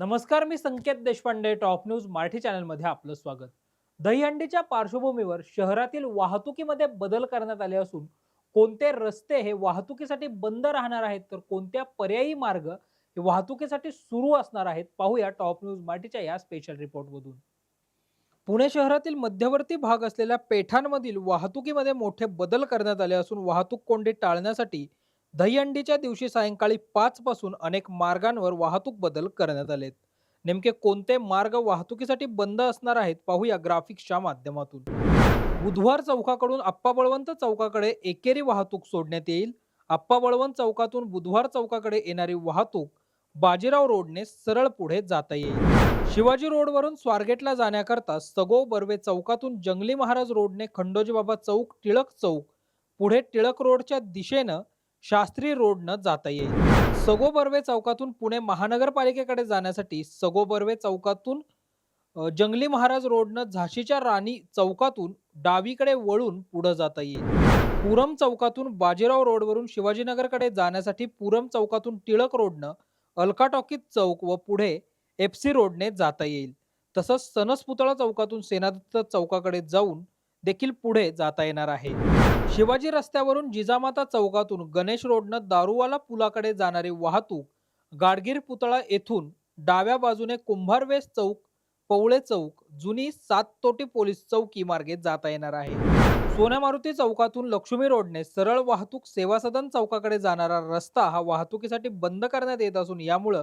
नमस्कार मी Sanket Deshpande top news Marathi चॅनलमध्ये आपलं स्वागत. दहीहंडीच्या पार्श्वभूमीवर शहरातील वाहतुकीमध्ये बदल करण्यात आले असून कोणते रस्ते हे वाहतुकीसाठी बंद राहणार आहेत तर कोणत्या पर्यायी मार्ग हे वाहतुकीसाठी सुरू असणार आहेत पाहूया टॉप न्यूज मराठीच्या या स्पेशल रिपोर्टमधून पुणे शहरातील मध्यवर्ती भाग असलेल्या पेठांमधील वाहतुकीमध्ये मोठे बदल करण्यात आले असून वाहतूक कोंडी टाळण्यासाठी दहीहंडीच्या दिवशी सायंकाळी पाच पासून अनेक मार्गांवर वाहतूक बदल करण्यात आलेत. नेमके कोणते मार्ग वाहतुकीसाठी बंद असणार आहेत पाहूया ग्राफिक्सच्या माध्यमातून. बुधवार चौकाकडून आप्पा बळवंत चौकाकडे एकेरी वाहतूक सोडण्यात येईल. आप्पा बळवंत चौकातून बुधवार चौकाकडे येणारी वाहतूक बाजीराव रोडने सरळ पुढे जाता येईल. शिवाजी रोडवरून स्वारगेटला जाण्याकरता सगो बर्वे चौकातून जंगली महाराज रोडने खंडोजीबाबा चौक टिळक चौक पुढे टिळक रोडच्या दिशेनं शास्त्री रोडनं जाता येईल. सगो बर्वे चौकातून पुणे महानगरपालिकेकडे जाण्यासाठी सगो बर्वे चौकातून जंगली महाराज रोडनं झाशीच्या राणी चौकातून डावीकडे वळून पुढं जाता येईल. पुरम चौकातून बाजीराव रोडवरून शिवाजीनगरकडे जाण्यासाठी पुरम चौकातून टिळक रोडनं अलका टॉकीज चौक व पुढे एफ सी रोडने जाता येईल. तसंच सनसपुतळा चौकातून सेनादत्त चौकाकडे जाऊन देखील पुढे जाता येणार आहे. शिवाजी रस्त्यावरून जिजामाता चौकातून गणेश रोडनं दारूवाला पुलाकडे जाणारी वाहतूक गाडगीर पुतळा येथून डाव्या बाजूने कुंभारवेस चौक पवळे चौक जुनी साततोटी पोलीस चौकी मार्गे जाता येणार आहे. सोन्या मारुती चौकातून लक्ष्मी रोडने सरळ वाहतूक सेवा सदन चौकाकडे जाणारा रस्ता हा वाहतुकीसाठी बंद करण्यात येत असून यामुळं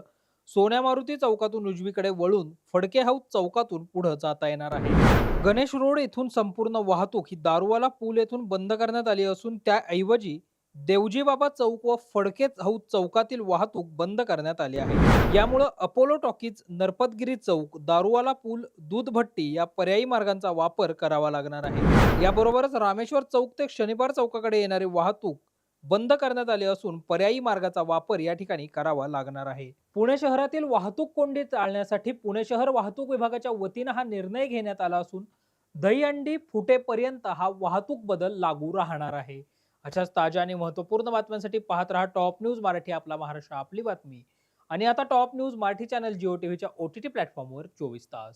सोन्या मारुती चौकातून उजवीकडे वळून फडके हाऊस चौकातून पुढे जाता येणार आहे. गणेश रोड येथून संपूर्ण वाहतूक ही दारुवाला पूल येथून बंद करण्यात आली असून त्याऐवजी देवजी बाबा चौक व फडके हाऊस चौकातील वाहतूक बंद करण्यात आली आहे. यामुळं अपोलो टॉकीज नरपतगिरी चौक दारुवाला पूल दूध भट्टी या पर्यायी मार्गांचा वापर करावा लागणार आहे. याबरोबरच रामेश्वर चौक ते शनिवार चौकाकडे येणारी वाहतूक बंद करण्यात आले असून पर्यायी मार्गाचा वापर या ठिकाणी करावा लागणार आहे. पुणे शहरातील वाहतूक कोंडी चालण्यासाठी पुणे शहर वाहतूक विभागाच्या वतीनं हा निर्णय घेण्यात आला असून दहीहंडी फुटेपर्यंत हा वाहतूक बदल लागू राहणार आहे. अशाच ताज्या आणि महत्त्वपूर्ण बातम्यांसाठी पाहत रहा टॉप न्यूज मराठी आपला महाराष्ट्र आपली बातमी. आणि आता top news Marathi channel Jio टीव्हीच्या ओ टी टी प्लॅटफॉर्मवर चोवीस तास.